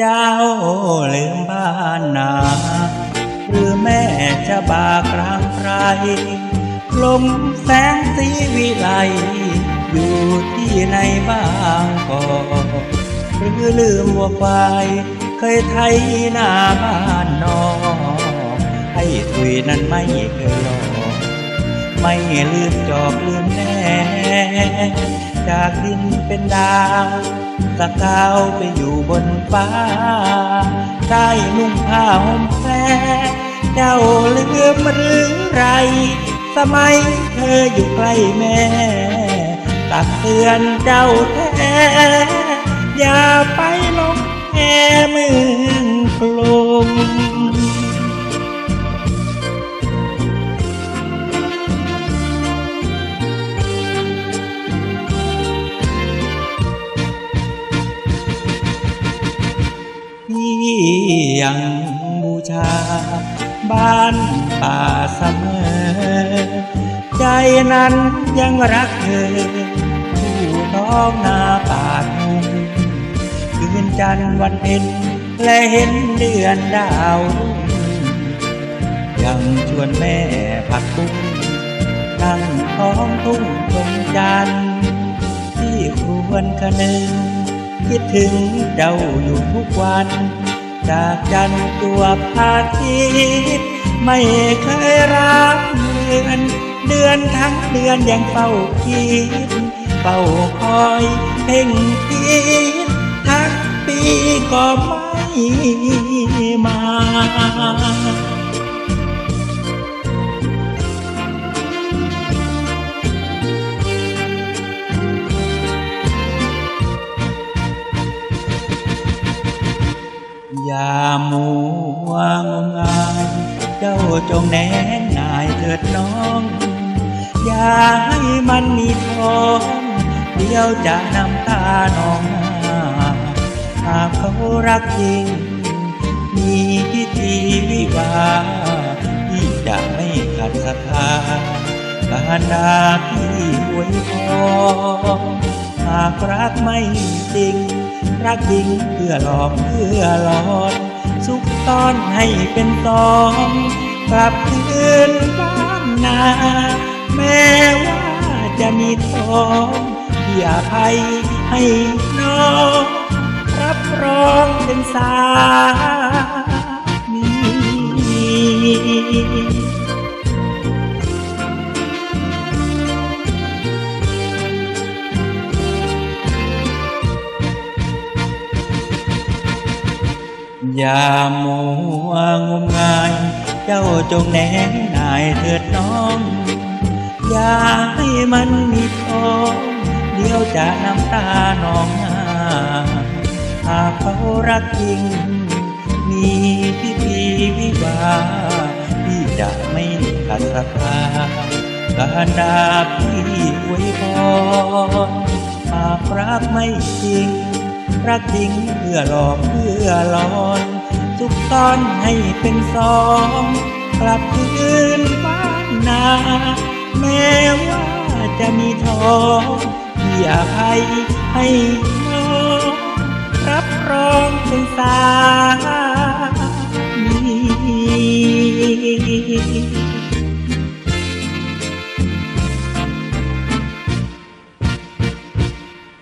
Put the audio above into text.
เจ้าลืมบ้านนาหรือแม่จะบากลางไพรลมแสงสีวิไล อยู่ที่ในบ้างก็หรือลืมวัวควายเคยไทยหน้าบ้านนอให้ถุยนั้นไม่เคยหลอกไม่ลืมจอกลืมแน่ จากดินเป็นดาว สกาวไปอยู่บนฟ้า ได้นุ่งผ้าห่มแพรเจ้าลืมหรือไร สมัยเธออยู่ใกล้แม่ ตักเตือนเจ้าแท้อย่าไปหลงแอเมืองกรุง บ้านป่าเสมอ ใจนั้นยังรักเธอผู้ท้องนาป่าทุ่งคืนจันทร์วันเพ็ญและเห็นเดือนดาว ยังชวนแม่ผักบุ้งนั่งท้องทุ่งตรงจันทร์ที่ควรคะนึงคิดถึงเจ้าอยู่ทุกวัน จากจันทร์ตัวพาทิตย์ไม่เคยรับเดือนเดือนทั้งเดือนยังเฝ้าคิดเฝ้าคอยเพ่งคิดทักปีก็ไม่มา วางมงาย เจ้าจงแนงนายเถิดน้อง อย่าให้มันมีท้องเดี๋ยวจะนำตาน้องมาหากเขารักจริง มีพิธีวิวาที่จะไม่ขัดศรัทธาการดาพี่อวยพรหากรักไม่จริง รักจริงเพื่อหลอกเพื่อหลอน สุขตอนให้เป็นตองกลับคืนบ้านนา แม้ว่าจะมีทองที่อภัยให้น้อง รับรองเป็นสา ย่ามัวงมงาย เจ้าจงแนงนายเถิดน้อง อย่าให้มันมีท้องเดี๋ยวจะน้ำตาหนองมาหากเขารักจริง มีพิธีวิวาพี่จะไม่ขัดศรัทธาการดาพี่อวยพรหากรักไม่จริง รักจริงเพื่อหลอกเพื่อ อหลอน ทุกตอนให้เป็นสอง กลับคืนบ้านนา แม้ว่าจะมีทองอย่าให้ให้น้องรับรองเป็นสามี